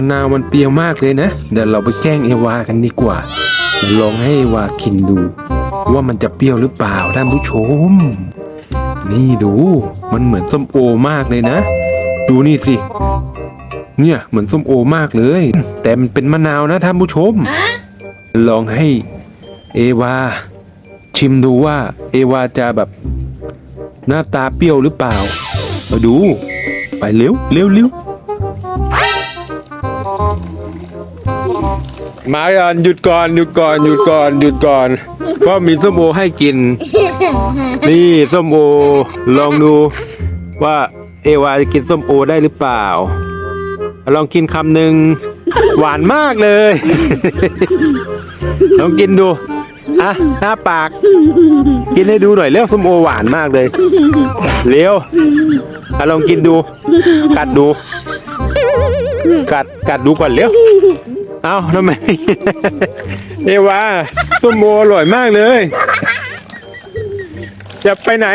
ะนาวมันเปรี้ยวมากเลยนะ เดี๋ยวเราไปแกล้งเอวากันดีกว่าเดี๋ยวลองให้เอวากินดู ว่ามันจะเปรี้ยวหรือเปล่าท่านผู้ชม นี่ดูมันเหมือนส้มโอมากเลยนะ ดูนี่สิ เนี่ยเหมือนส้มโอมากเลย แต่มันเป็นมะนาวนะท่านผู้ชม ลองให้เอวาชิมดูว่า เอวาจะแบบ หน้าตาเปรี้ยวหรือเปล่ามาดู ไปเร็วเร็วเร็ว มาก่อนหยุดก่อนหยุดก่อนหยุดก่อนหยุดก่อนเพราะมีส้มโอให้กิน นี่ส้มโอลองดูว่าเอวาจะกินส้มโอได้หรือเปล่า ลองกินคำหนึ่งหวานมากเลย ลองกินดูอะหน้าปาก กินให้ดูหน่อยเร็วส้มโอหวานมากเลยเร็วอะลองกินดูกัดดู กัดกัดดูก่อนเร็วเอ้าทำไมเอวาส้มโออร่อยมากเลย จะไปไหน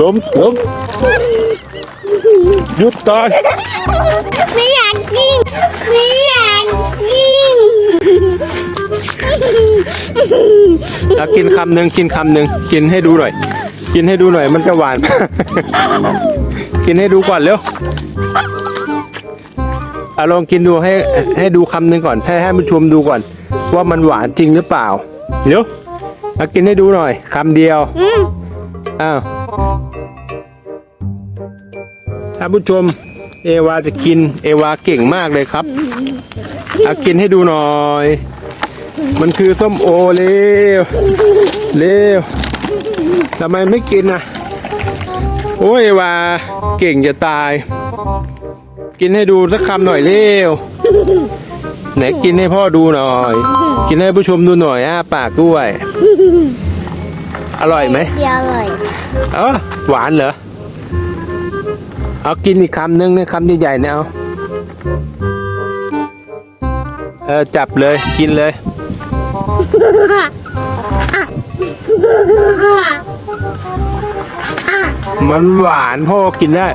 ล้มล้มหยุดก่อน ไม่อยากกินไม่อยากกิ เอากินคำหนึ่งกินคำหนึ่งกินให้ดูหน่อย กินให้ดูหน่อย มันจะหวาน กินให้ดูก่อนเร็วเอาลองกินดูให้ให้ดูคำหนึ่งก่อนให้ให้ผู้ชมดูก่อน ว่ามันหวานจริงหรือเปล่าเร็วเอากินให้ดูหน่อยคำเดียวอืมอ้าวท่านผู้ชม เอวาจะกิน เอวาเก่งมากเลยครับเอากินให้ดูหน่อย มันคือส้มโอเร็วเร็วทำไมไม่กินอะ โอ้ยเอวาเก่งจะตาย กินให้ดูสักคำหน่อยเร็วไหนกินให้พ่อดูหน่อย กินให้ผู้ชมดูหน่อยอ้าปากด้วย อร่อยไหมเดียวเลยเออหวานเหรอ เอากินอีกคำนึงเนี่ยคำใหญ่ๆเนี่ยเอาเออจับเลยกินเลย มันหวานพ่อกินได้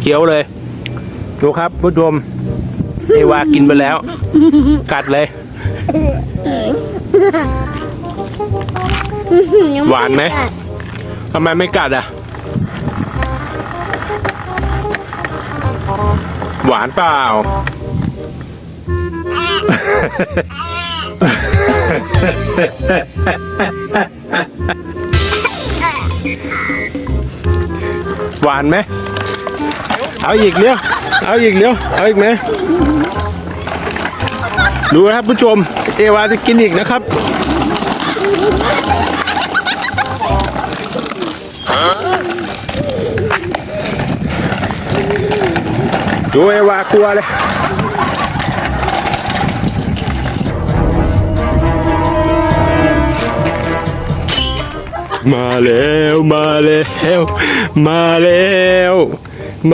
เคี้ยวเลย ดูครับผู้ชมเอวากินไปแล้ว กัดเลย หวานไหมทำไมไม่กัดอะ หวานเปล่า หวานไหม เอาอีกเลี้ยว เอาอีกเลี้ยว เอาอีกไหม ดูนะครับผู้ชม เอวาจะกินอีกนะครับ ดูเอวากลัวเลยมาแล้วมาแล้วมาแล้วม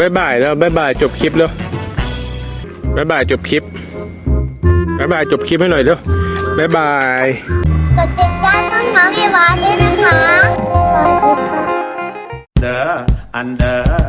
บายบายแล้วบายบายจบคลิปแล้วบายบายจบคลิปบายบายจบคลิปให้หน่อยเร็วบายบายกดติดตามน้องๆเอวาด้วยนะคะขอ